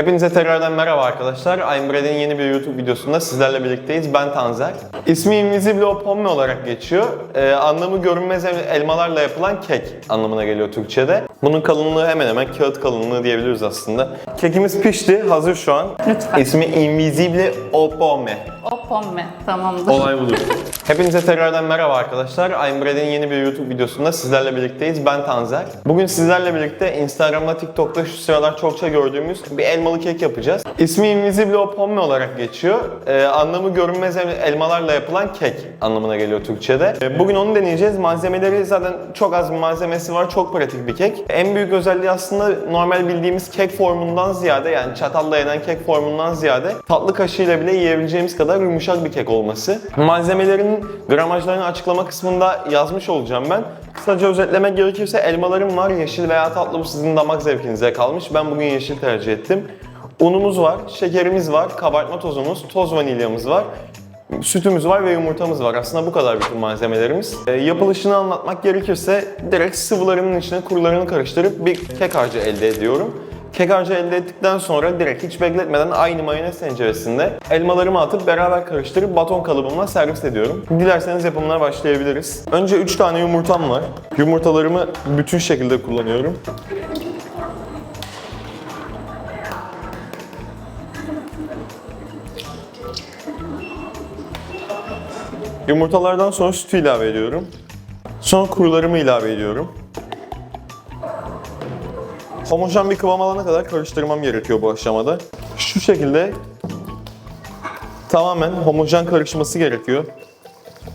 Hepinize tekrardan merhaba arkadaşlar. I'm Bread'in yeni bir YouTube videosunda sizlerle birlikteyiz. Ben Tanzer. İsmi Invisible Pomme olarak geçiyor. Ee, anlamı görünmez el- elmalarla yapılan kek anlamına geliyor Türkçe'de. Bunun kalınlığı hemen hemen kağıt kalınlığı diyebiliriz aslında. Kekimiz pişti, hazır şu an. Lütfen. İsmi Invisible Pomme. O pomme. Tamamdır. Olay budur. Hepinize tekrardan merhaba arkadaşlar. I'm Bread'in yeni bir YouTube videosunda sizlerle birlikteyiz. Ben Tanzer. Bugün sizlerle birlikte Instagram'da, TikTok'ta şu sıralar çokça gördüğümüz bir elmalı kek yapacağız. İsmi Invisible Pomme olarak geçiyor. Ee, anlamı görünmez el- elmalarla yapılan kek anlamına geliyor Türkçe'de. Ee, bugün onu deneyeceğiz. Malzemeleri zaten çok az bir malzemesi var. Çok pratik bir kek. En büyük özelliği aslında normal bildiğimiz kek formundan ziyade yani çatalla yenen kek formundan ziyade tatlı kaşığıyla bile yiyebileceğimiz kadar yumuşak bir kek olması. Malzemelerin gramajlarını açıklama kısmında yazmış olacağım ben. Kısaca özetlemek gerekirse elmalarım var. Yeşil veya tatlı bu sizin damak zevkinize kalmış. Ben bugün yeşil tercih ettim. Unumuz var, şekerimiz var, kabartma tozumuz, toz vanilyamız var. Sütümüz var ve yumurtamız var. Aslında bu kadar bütün malzemelerimiz. E, yapılışını anlatmak gerekirse direkt sıvılarının içine kurularını karıştırıp bir kek harcı elde ediyorum. Kek harcı elde ettikten sonra direkt hiç bekletmeden aynı mayonez tenceresinde elmalarımı atıp beraber karıştırıp baton kalıbımla servis ediyorum. Dilerseniz yapımına başlayabiliriz. Önce 3 tane yumurtam var. Yumurtalarımı bütün şekilde kullanıyorum. Yumurtalardan sonra sütü ilave ediyorum. Sonra kurularımı ilave ediyorum. Homojen bir kıvam alana kadar karıştırmam gerekiyor bu aşamada. Şu şekilde tamamen homojen karışması gerekiyor.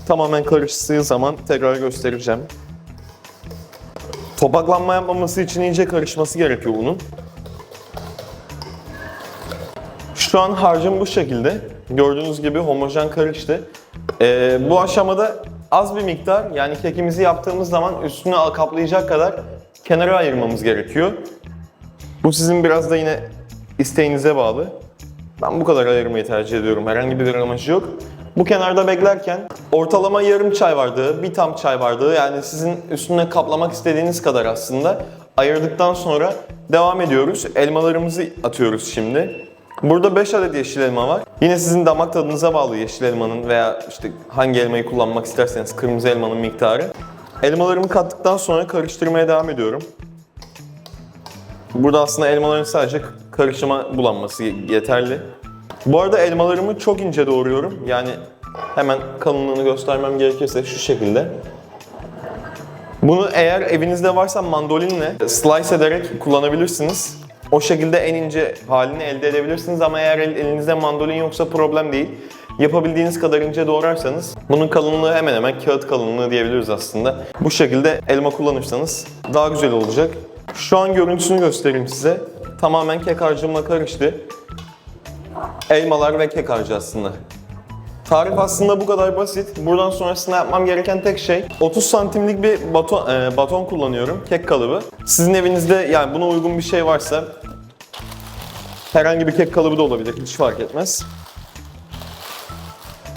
Tamamen karıştığı zaman tekrar göstereceğim. Topaklanma yapmaması için iyice karışması gerekiyor unun. Şu an harcım bu şekilde. Gördüğünüz gibi homojen karıştı. Ee, bu aşamada az bir miktar yani kekimizi yaptığımız zaman üstünü kaplayacak kadar kenara ayırmamız gerekiyor. Bu sizin biraz da yine isteğinize bağlı. Ben bu kadar ayırmayı tercih ediyorum. Herhangi bir gramajı yok. Bu kenarda beklerken ortalama yarım çay bardağı, bir tam çay bardağı yani sizin üstüne kaplamak istediğiniz kadar aslında ayırdıktan sonra devam ediyoruz. Elmalarımızı atıyoruz şimdi. Burada 5 adet yeşil elma var. Yine sizin damak tadınıza bağlı yeşil elmanın veya işte hangi elmayı kullanmak isterseniz kırmızı elmanın miktarı. Elmalarımı kattıktan sonra karıştırmaya devam ediyorum. Burada aslında elmaların sadece karışıma bulanması yeterli. Bu arada elmalarımı çok ince doğruyorum. Yani hemen kalınlığını göstermem gerekirse şu şekilde. Bunu eğer evinizde varsa mandolinle slice ederek kullanabilirsiniz. O şekilde en ince halini elde edebilirsiniz ama eğer el- elinizde mandolin yoksa problem değil. Yapabildiğiniz kadar ince doğrarsanız bunun kalınlığı hemen hemen kağıt kalınlığı diyebiliriz aslında. Bu şekilde elma kullanırsanız daha güzel olacak. Şu an görüntüsünü göstereyim size. Tamamen kek harcımla karıştı. Elmalar ve kek harcı aslında. Tarif aslında bu kadar basit. Buradan sonrasında yapmam gereken tek şey 30 santimlik bir baton, e, baton kullanıyorum. Kek kalıbı. Sizin evinizde yani buna uygun bir şey varsa herhangi bir kek kalıbı da olabilir. Hiç fark etmez.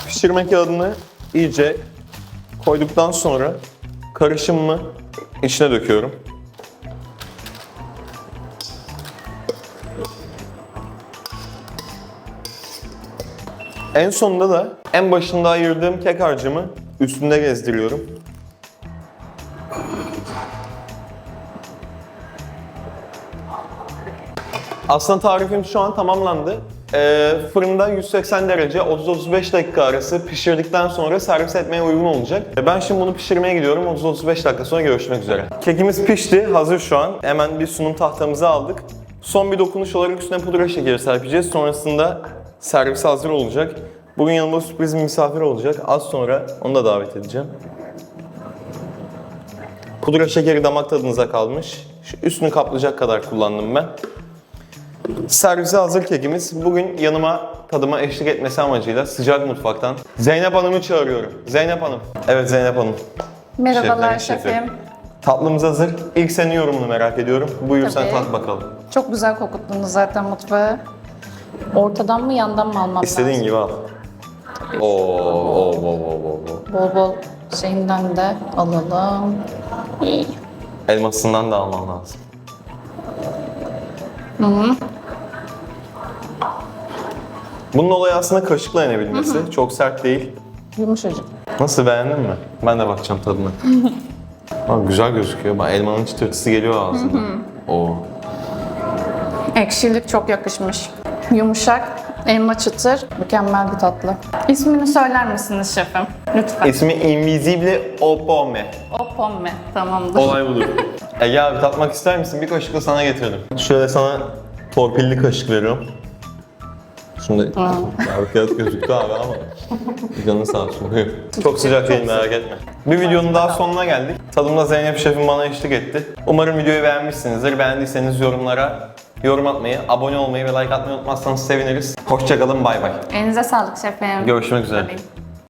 Pişirme kağıdını iyice koyduktan sonra karışımımı içine döküyorum. En sonunda da en başında ayırdığım kek harcımı üstünde gezdiriyorum. Aslında tarifim şu an tamamlandı. Ee, fırında 180 derece 30-35 dakika arası pişirdikten sonra servis etmeye uygun olacak. Ee, Ben şimdi bunu pişirmeye gidiyorum. 30-35 dakika sonra görüşmek üzere. Kekimiz pişti. Hazır şu an. Hemen bir sunum tahtamızı aldık. Son bir dokunuş olarak üstüne pudra şekeri serpeceğiz. Sonrasında servis hazır olacak. Bugün yanımda sürpriz bir misafir olacak. Az sonra onu da davet edeceğim. Pudra şekeri damak tadınıza kalmış. Şu üstünü kaplayacak kadar kullandım ben. Servise hazır kekimiz. Bugün yanıma tadıma eşlik etmesi amacıyla sıcak mutfaktan Zeynep Hanım'ı çağırıyorum. Zeynep Hanım. Evet Zeynep Hanım. Merhabalar Şeflerin şefi. şefim. Tatlımız hazır. İlk senin yorumunu merak ediyorum. Buyur sen Tabii. tat bakalım. Çok güzel kokuttunuz zaten mutfağı. Ortadan mı yandan mı almam İstediğin lazım? gibi al. Oo, oo, oo, oo, oo. Bol bol şeyinden de alalım. İyi. Elmasından da alman lazım. Bunun olayı aslında kaşıkla yenebilmesi. Çok sert değil. Yumuşacık. Nasıl beğendin mi? Ben de bakacağım tadına. Aa, güzel gözüküyor. Bak elmanın çıtırtısı geliyor ağzında. Oo. Ekşilik çok yakışmış. Yumuşak, elma çıtır, mükemmel bir tatlı. İsmini söyler misiniz şefim? Lütfen. İsmi Invisible Opome. O pomme. Tamamdır. Olay budur. Ege abi tatmak ister misin? Bir kaşık da sana getirdim. Şöyle sana torpilli kaşık veriyorum. Şimdi abi kağıt gözüktü abi ama canın sağ olsun. Çok sıcak değil merak etme. Bir videonun daha sonuna geldik. Tadımda Zeynep Şef'im bana eşlik etti. Umarım videoyu beğenmişsinizdir. Beğendiyseniz yorumlara yorum atmayı, abone olmayı ve like atmayı unutmazsanız seviniriz. Hoşçakalın, bay bay. Elinize sağlık şefim. Görüşmek üzere. Tabii.